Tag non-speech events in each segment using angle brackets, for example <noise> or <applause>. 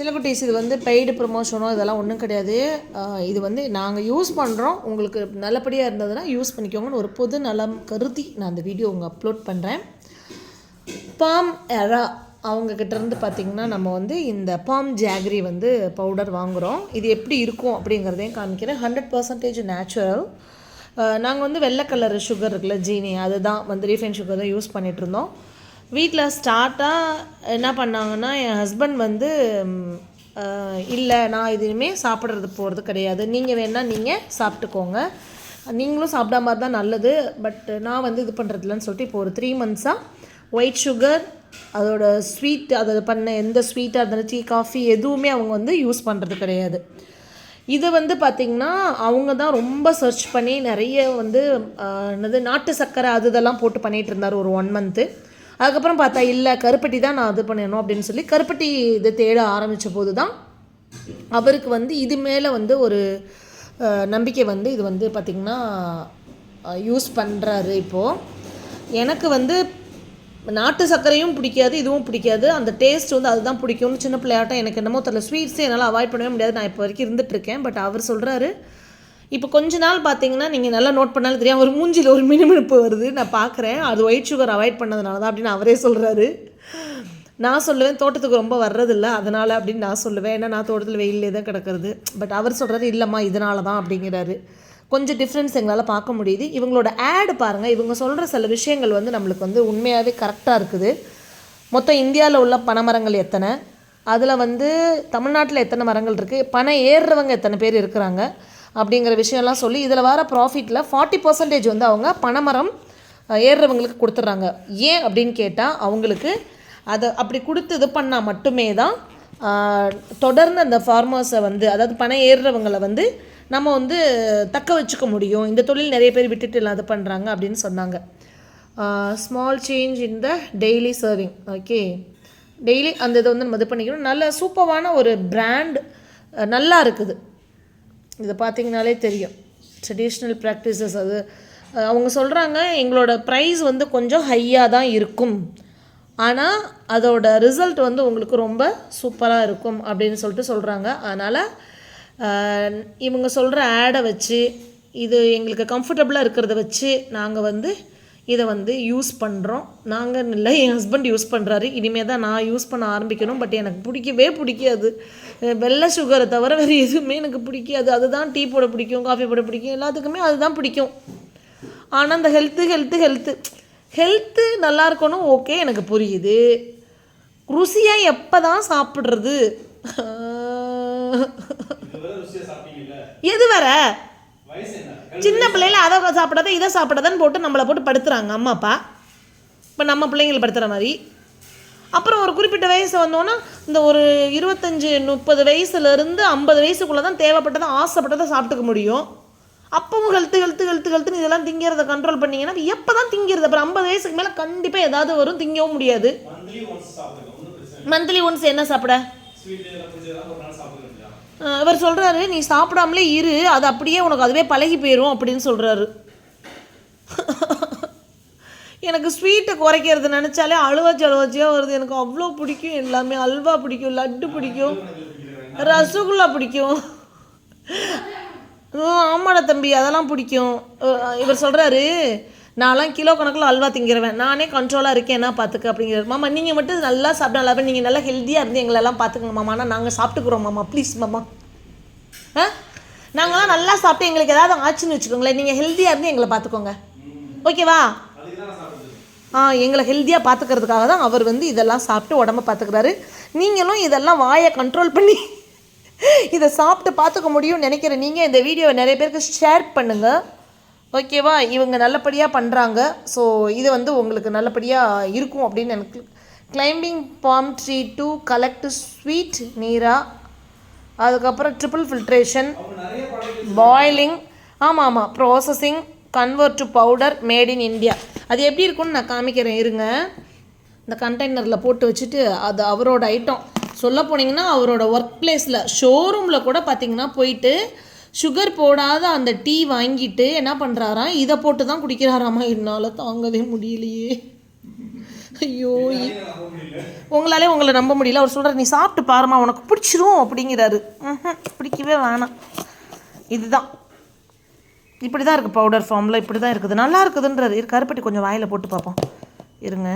சிலக்குட்டீஸ் இது வந்து பெய்டு ப்ரொமோஷனோ இதெல்லாம் ஒன்றும் கிடையாது. இது வந்து நாங்கள் யூஸ் பண்ணுறோம் உங்களுக்கு நல்லபடியாக இருந்ததுன்னா யூஸ் பண்ணிக்கோங்கன்னு ஒரு பொது நலம் கருதி நான் அந்த வீடியோ உங்கள் அப்லோட் பண்ணுறேன் பாம் எரா அவங்கக்கிட்ட இருந்து பார்த்திங்கன்னா நம்ம வந்து இந்த பாம் ஜாகரி வந்து பவுடர் வாங்குகிறோம் இது எப்படி இருக்கும் அப்படிங்கிறதையும் காமிக்கிறேன். ஹண்ட்ரட் பர்சன்டேஜ் நேச்சுரல் நாங்கள் வந்து வெள்ளை கலர் சுகர் இருக்குல்ல ஜீனி அதுதான் வந்து ரீஃபைன் சுகர் தான் யூஸ் பண்ணிகிட்டு இருந்தோம். வீட்டில் ஸ்டார்ட்டாக என்ன பண்ணாங்கன்னா என் ஹஸ்பண்ட் வந்து இல்லை நான் எதுவுமே சாப்பிட்றது போகிறது கிடையாது. நீங்கள் வேணால் நீங்கள் சாப்பிட்டுக்கோங்க. நீங்களும் சாப்பிடாம தான் நல்லது. பட் நான் வந்து இது பண்ணுறதில்லன்னு சொல்லிட்டு இப்போ ஒரு த்ரீ மந்த்ஸாக ஒயிட் சுகர் அதோட ஸ்வீட் அதை பண்ண எந்த ஸ்வீட்டாக இருந்தாலும் டீ காஃபி எதுவுமே அவங்க வந்து யூஸ் பண்ணுறது கிடையாது. இது வந்து பார்த்திங்கன்னா அவங்க தான் ரொம்ப சர்ச் பண்ணி நிறைய வந்து என்னது நாட்டு சர்க்கரை அது இதெல்லாம் போட்டு பண்ணிகிட்டு இருந்தார் ஒரு ஒன் மந்த்து அதுக்கப்புறம் பார்த்தா இல்லை கருப்பட்டி தான் நான் இது பண்ணணும் அப்படின்னு சொல்லி கருப்பட்டி இதை தேட ஆரம்பித்த போது தான் அவருக்கு வந்து இது மேலே வந்து ஒரு நம்பிக்கை வந்து இது வந்து பார்த்திங்கன்னா யூஸ் பண்ணுறாரு இப்போது எனக்கு வந்து நாட்டு சர்க்கரையும் பிடிக்காது இதுவும் பிடிக்காது. அந்த டேஸ்ட் வந்து அதுதான் பிடிக்கும்னு சின்ன பிள்ளையாட்டம் எனக்கு என்னமோ தெரியல. ஸ்வீட்ஸே என்னால் அவாய்ட் பண்ணவே முடியாது. நான் இப்போ வரைக்கும் இருந்துகிட்ருக்கேன் பட் அவர் சொல்கிறாரு இப்போ கொஞ்ச நாள் பார்த்தீங்கன்னா நீங்கள் நல்லா நோட் பண்ணாலும் தெரியும். ஒரு மூஞ்சியில் ஒரு மினுமினுப்பு வருது. நான் பார்க்குறேன். அது ஒயிட் சுகர் அவாய்ட் பண்ணதுனால தான் அப்படின்னு அவரே சொல்கிறாரு நான் சொல்லுவேன் தோட்டத்துக்கு ரொம்ப வர்றதில்ல. அதனால் அப்படின்னு நான் சொல்லுவேன். ஏன்னா நான் தோட்டத்தில் வெயிலே தான் கிடக்கிறது. பட் அவர் சொல்கிறாரு இல்லைம்மா இதனால தான் அப்படிங்கிறாரு. கொஞ்சம் டிஃப்ரென்ஸ் எங்களால் பார்க்க முடியுது. இவங்களோட ஆடு பாருங்கள் இவங்க சொல்கிற சில விஷயங்கள் வந்து நம்மளுக்கு வந்து உண்மையாகவே கரெக்டாக இருக்குது. மொத்தம் இந்தியாவில் உள்ள பனைமரங்கள் எத்தனை? அதில் வந்து தமிழ்நாட்டில் எத்தனை மரங்கள் இருக்குது பனை ஏறுறவங்க எத்தனை பேர் இருக்கிறாங்க? அப்படிங்கிற விஷயம்லாம் சொல்லி இதில் வர ப்ராஃபிட்டில் ஃபார்ட்டி பர்சன்டேஜ் வந்து அவங்க பனைமரம் ஏறுறவங்களுக்கு கொடுத்துட்றாங்க. ஏன் அப்படின்னு கேட்டால் அவங்களுக்கு அதை அப்படி கொடுத்து இது பண்ணால் மட்டுமே தான் தொடர்ந்து அந்த ஃபார்மர்ஸை வந்து அதாவது பணம் ஏறுறவங்களை வந்து நம்ம வந்து தக்க வச்சுக்க முடியும். இந்த தொழில் நிறைய பேர் விட்டுட்டு இல்லாத பண்ணுறாங்க அப்படின்னு சொன்னாங்க. Small change in the daily serving okay daily அந்த இதை வந்து நம்ம இது பண்ணிக்கணும். நல்ல சூப்பரான ஒரு பிராண்ட் நல்லா இருக்குது. இதை பார்த்தீங்கனாலே தெரியும். ட்ரெடிஷ்னல் ப்ராக்டிசஸ் அது. அவங்க சொல்கிறாங்க எங்களோட ப்ரைஸ் வந்து கொஞ்சம் ஹையாக தான் இருக்கும். ஆனால் அதோட ரிசல்ட் வந்து உங்களுக்கு ரொம்ப சூப்பராக இருக்கும் அப்படின்னு சொல்லிட்டு சொல்கிறாங்க அதனால் இவங்க சொல்கிற ஆடை வச்சு இது எங்களுக்கு கம்ஃபர்டபுளாக இருக்கிறத வச்சு நாங்கள் வந்து இதை வந்து யூஸ் பண்ணுறோம் நாங்கள் இல்லை என் ஹஸ்பண்ட் யூஸ் பண்ணுறாரு இனிமேல் தான் நான் யூஸ் பண்ண ஆரம்பிக்கணும். பட் எனக்கு பிடிக்கவே பிடிக்காது. வெள்ளை சுகரை தவிர வேறு எதுவுமே எனக்கு பிடிக்காது. அதுதான் டீ போட பிடிக்கும் காஃபி போட பிடிக்கும். எல்லாத்துக்குமே அதுதான் பிடிக்கும். ஆனால் அந்த ஹெல்த்து ஹெல்த்து ஹெல்த்து ஹெல்த்து நல்லா இருக்கணும். ஓகே எனக்கு புரியுது. ருசியாக எப்போ தான் சாப்பிட்றது எது என்ன பிள்ளைல அதை சாப்பிடாத இதை சாப்பிடாதன்னு போட்டு நம்மளை போட்டு படுத்துறாங்க அம்மா அப்பா. இப்போ நம்ம பிள்ளைங்களை படுத்துகிற மாதிரி. அப்புறம் ஒரு குறிப்பிட்ட வயசு வந்தோன்னா இந்த ஒரு இருபத்தஞ்சி முப்பது வயசுலேருந்து ஐம்பது வயசுக்குள்ளே தான் தேவைப்பட்டதை ஆசைப்பட்டதை சாப்பிட்டுக்க முடியும். அப்பவும் ஹெல்த்து ஹெல்த்து ஹெல்த்து ஹெல்த்துன்னு இதெல்லாம் திங்கிறத கண்ட்ரோல் பண்ணீங்கன்னா எப்போ தான் திங்கிறது? அப்புறம் ஐம்பது வயசுக்கு மேலே கண்டிப்பாக ஏதாவது வரும் திங்கவும் முடியாது. மந்த்லி ஒன்ஸ் என்ன சாப்பிட? அவர் இவர் சொல்கிறாரு நீ சாப்பிடாமலே இரு அது அப்படியே உனக்கு அதுவே பழகி போயிடும் அப்படின்னு சொல்கிறாரு எனக்கு ஸ்வீட்டை குறைக்கிறது நினச்சாலே அழுவாச்சி அழுவாச்சியாக வருது. எனக்கு அவ்வளோ பிடிக்கும். எல்லாமே அல்வா பிடிக்கும் லட்டு பிடிக்கும் ரசகுல்லா பிடிக்கும். ஆமாடா தம்பி அதெல்லாம் பிடிக்கும். இவர் சொல்கிறாரு நான்லாம் கிலோ கணக்கில் அல்வா திங்கிறவன். நானே கண்ட்ரோலாக இருக்கேன் என்ன பார்த்துக்க அப்படிங்கிற மாமா நீங்கள் மட்டும் நல்லா சாப்பிட்டா நல்லா நீங்கள் நல்லா ஹெல்த்தியாக இருந்து எங்களெல்லாம் பார்த்துக்கங்க மாமா. ஆனால் நாங்கள் சாப்பிட்டுக்குறோம் மாமா. ப்ளீஸ் மாமா. ஆ? நாங்களாம் நல்லா சாப்பிட்டு எங்களுக்கு ஏதாவது ஆச்சுன்னு வச்சுக்கோங்களேன். நீங்கள் ஹெல்த்தியாக இருந்து எங்களை பார்த்துக்கோங்க ஓகேவா ஆ எங்களை ஹெல்த்தியாக பார்த்துக்கிறதுக்காக தான் அவர் வந்து இதெல்லாம் சாப்பிட்டு உடம்ப பார்த்துக்கிறாரு நீங்களும் இதெல்லாம் வாயை கண்ட்ரோல் பண்ணி இதை சாப்பிட்டு பார்த்துக்க முடியும்னு நினைக்கிற நீங்கள் இந்த வீடியோவை நிறைய பேருக்கு ஷேர் பண்ணுங்கள் ஓகேவா? இவங்க நல்லபடியாக பண்ணுறாங்க ஸோ இது வந்து உங்களுக்கு நல்லபடியாக இருக்கும் அப்படின்னு எனக்கு climbing palm tree to collect sweet neera? அதுக்கப்புறம் ட்ரிபிள் ஃபில்ட்ரேஷன் பாயிலிங் ஆமாம் ஆமாம் processing convert to powder made in India அது எப்படி இருக்கும்னு நான் காமிக்கிறேன் இருங்க. இந்த கண்டெய்னரில் போட்டு வச்சுட்டு அது அவரோட ஐட்டம் சொல்ல போனீங்கன்னா அவரோட ஒர்க் பிளேஸில் ஷோரூமில் கூட பார்த்தீங்கன்னா போயிட்டு சுகர் போடாத அந்த டீ வாங்கிட்டு என்ன பண்ணுறாராம் இதை போட்டு தான் குடிக்கிறாராமா? என்னால் தாங்கவே முடியலையே. ஐயோ உங்களாலே உங்களை நம்ப முடியல. அவர் சொல்கிறார் நீ சாப்பிட்டு பாருமா உனக்கு பிடிச்சிரும் அப்படிங்கிறாரு. பிடிக்கவே வேணாம். இதுதான். இப்படி தான் இருக்குது பவுடர் ஃபார்மில் இப்படி தான் இருக்குது. நல்லா இருக்குதுன்றாரு. இரு கருப்பட்டி கொஞ்சம் வாயில் போட்டு பார்ப்போம். இருங்க.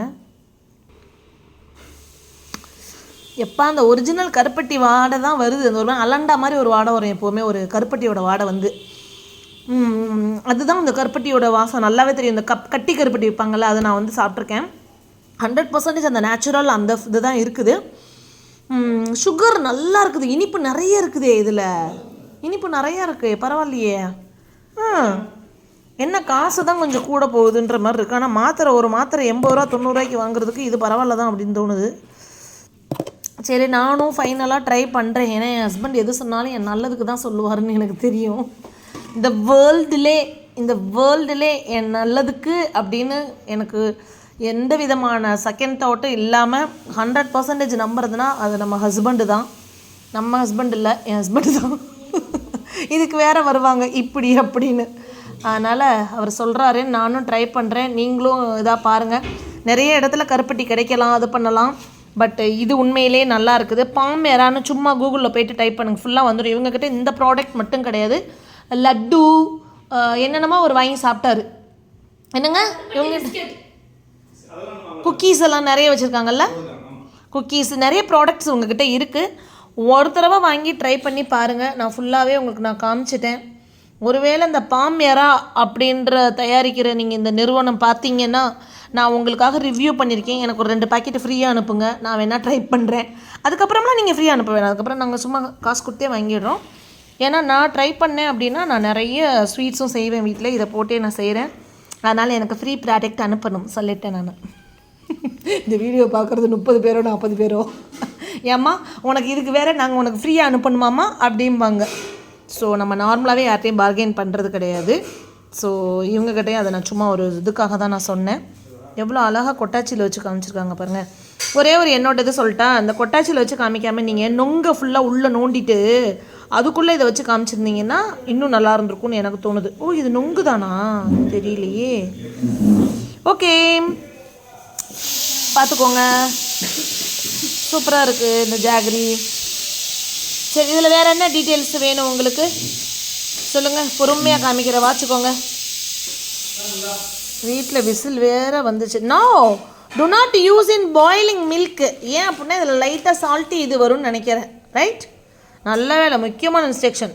எப்போ அந்த ஒரிஜினல் கருப்பட்டி வாடை தான் வருது. அந்த ஒரு அலண்டா மாதிரி ஒரு வாடை வரும் எப்போவுமே. ஒரு கருப்பட்டியோட வாடை வந்து. அதுதான் அந்த கருப்பட்டியோட வாசம். நல்லாவே தெரியும். இந்த கப் கட்டி கருப்பட்டி வைப்பாங்கள்ல அதை நான் வந்து சாப்பிட்ருக்கேன் ஹண்ட்ரட் பர்சன்டேஜ் அந்த நேச்சுரல் அந்த இது தான் இருக்குது. சுகர் நல்லா இருக்குது. இனிப்பு நிறைய இருக்குதே இதில். இனிப்பு நிறைய இருக்கு. பரவாயில்லையே. ஆ. என்ன காசு தான் கொஞ்சம் கூட போகுதுன்ற மாதிரி இருக்குது ஆனால் மாத்திரை ஒரு மாத்திரை எண்பது ரூபா தொண்ணூறுரூவாய்க்கு வாங்குறதுக்கு இது பரவாயில்ல தான் அப்படின்னு தோணுது. சரி நானும் ஃபைனலாக ட்ரை பண்ணுறேன் ஏன்னா என் ஹஸ்பண்ட் எது சொன்னாலும் என் நல்லதுக்கு தான் சொல்லுவாருன்னு எனக்கு தெரியும். இந்த வேர்ல்டுலே இந்த வேர்ல்டுலே என் நல்லதுக்கு அப்படின்னு எனக்கு எந்த விதமான செகண்ட் தாட்டும் இல்லாமல் ஹண்ட்ரட் பர்சன்டேஜ் நம்புறதுனா அது நம்ம ஹஸ்பண்டு தான். நம்ம ஹஸ்பண்ட் இல்லை என் ஹஸ்பண்டு தான். இதுக்கு வேறு வருவாங்க இப்படி அப்படின்னு. அதனால் அவர் சொல்கிறாரு நானும் ட்ரை பண்ணுறேன் நீங்களும் இதாக பாருங்கள் நிறைய இடத்துல கருப்பட்டி கிடைக்கலாம் அது பண்ணலாம். பட் uh, இது உண்மையிலே நல்லா இருக்குது. பாம் எறான்னு சும்மா கூகுளில் போயிட்டு டைப் பண்ணுங்க. ஃபுல்லாக வந்துடும் இவங்கக்கிட்ட இந்த ப்ராடக்ட் மட்டும் கிடையாது. லட்டு என்னென்னமோ அவர் வாங்கி சாப்பிட்டாரு. என்னங்க? இவங்க குக்கீஸ் எல்லாம் நிறைய வச்சுருக்காங்கல்ல? குக்கீஸ் நிறைய ப்ராடக்ட்ஸ் உங்ககிட்ட இருக்குது ஒரு தடவை வாங்கி ட்ரை பண்ணி பாருங்கள் நான் ஃபுல்லாகவே உங்களுக்கு நான் காமிச்சிட்டேன். ஒருவேளை இந்த பாம் எறா அப்படின்ற தயாரிக்கிற நீங்கள் இந்த நிறுவனம் பார்த்தீங்கன்னா நான் உங்களுக்காக ரிவ்யூ பண்ணியிருக்கேன் எனக்கு ஒரு ரெண்டு பாக்கெட் ஃப்ரீயாக அனுப்புங்க. நான் வேணால் ட்ரை பண்ணுறேன் அதுக்கப்புறம்லாம் நீங்கள் ஃப்ரீயாக அனுப்ப வேணாம். அதுக்கப்புறம் நாங்கள் சும்மா காசு கொடுத்தே வாங்கிடுறோம். ஏன்னா நான் ட்ரை பண்ணேன் அப்படின்னா நான் நிறைய ஸ்வீட்ஸும் செய்வேன் வீட்டில் இதை போட்டே நான் செய்கிறேன் அதனால் எனக்கு ஃப்ரீ ப்ராடக்ட் அனுப்பணும். சொல்லிட்டேன் நான். <laughs> இந்த வீடியோ பார்க்குறது முப்பது பேரோ நாற்பது பேரோ? ஏம்மா உனக்கு இதுக்கு வேற நாங்கள் உனக்கு ஃப்ரீயாக அனுப்பணுமாம்மா? அப்படிம்பாங்க. ஸோ நம்ம நார்மலாகவே யார்ட்டையும் பார்கெயின் பண்ணுறது கிடையாது. ஸோ இவங்ககிட்டயும் அதை நான் சும்மா ஒரு இதுக்காக தான் நான் சொன்னேன். எவ்வளோ அழகாக கொட்டாச்சியில் வச்சு காமிச்சிருக்காங்க பாருங்கள் ஒரே ஒரு என்னோட இது சொல்லிட்டா அந்த கொட்டாச்சியில் வச்சு காமிக்காமல் நீங்கள் நொங்க ஃபுல்லாக உள்ளே நோண்டிட்டு அதுக்குள்ளே இதை வச்சு காமிச்சிருந்தீங்கன்னா இன்னும் நல்லா இருந்திருக்கும்னு எனக்கு தோணுது. ஓ இது நொங்கு தானா தெரியலையே. ஓகே. பார்த்துக்கோங்க. சூப்பராக இருக்குது இந்த ஜாகரி. சரி இதில் வேறு என்ன டீட்டெயில்ஸ் வேணும் உங்களுக்கு? சொல்லுங்கள் பொறுமையாக காமிக்கிற வாச்சுக்கோங்க. வீட்டில் விசில் வேற வந்துச்சு. No do not use in boiling milk ஏன் அப்படின்னா இதில் லைட்டாக சால்ட்டி இது வரும்னு நினைக்கிறேன். ரைட் நல்ல வேலை முக்கியமான instruction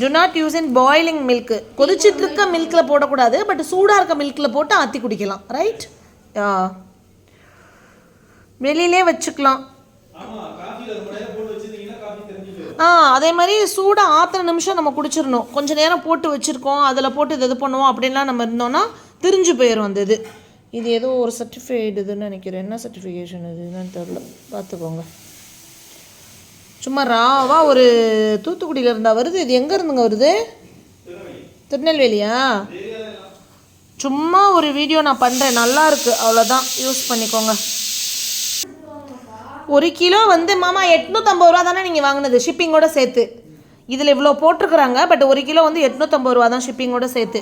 do not use in boiling milk கொதிச்சிட்டு இருக்க மில்கில் போடக்கூடாது பட் சூடாக இருக்க மில்கில் போட்டு ஆற்றி குடிக்கலாம். ரைட் வெளியிலே வச்சுக்கலாம். ஆ அதே மாதிரி சூடாக ஆத்திர நிமிஷம் நம்ம குடிச்சிடணும். கொஞ்ச நேரம் போட்டு வச்சுருக்கோம் அதில் போட்டு இது இது பண்ணுவோம் அப்படின்லாம் நம்ம இருந்தோம்னா திரிஞ்சு போயிடும் அந்த இது இது ஏதோ ஒரு சர்டிஃபிகேட் இதுன்னு நினைக்கிறேன். என்ன சர்டிஃபிகேஷன் இது? என்னன்னு தெரில பார்த்துக்கோங்க. சும்மா ராவா ஒரு தூத்துக்குடியில் இருந்தா வருது? இது எங்கே இருந்துங்க வருது? திருநெல்வேலியா? சும்மா ஒரு வீடியோ நான் பண்ணுறேன் நல்லா இருக்கு. அவ்வளோதான் யூஸ் பண்ணிக்கோங்க. ஒரு கிலோ வந்து மாமா எட்நூற்றம்பது ரூபா தானே நீங்கள் வாங்கினது? ஷிப்பிங்கோட சேர்த்து. இதில் இவ்வளோ போட்டிருக்கிறாங்க. பட் ஒரு கிலோ வந்து எட்நூற்றம்பது ரூபா தான் ஷிப்பிங்கோட சேர்த்து.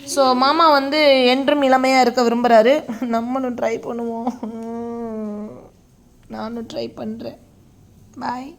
ஸோ மாமா வந்து என்றும் இளமையாக இருக்க விரும்புகிறாரு நம்மளும் ட்ரை பண்ணுவோம். நானும் ட்ரை பண்ணுறேன் பாய்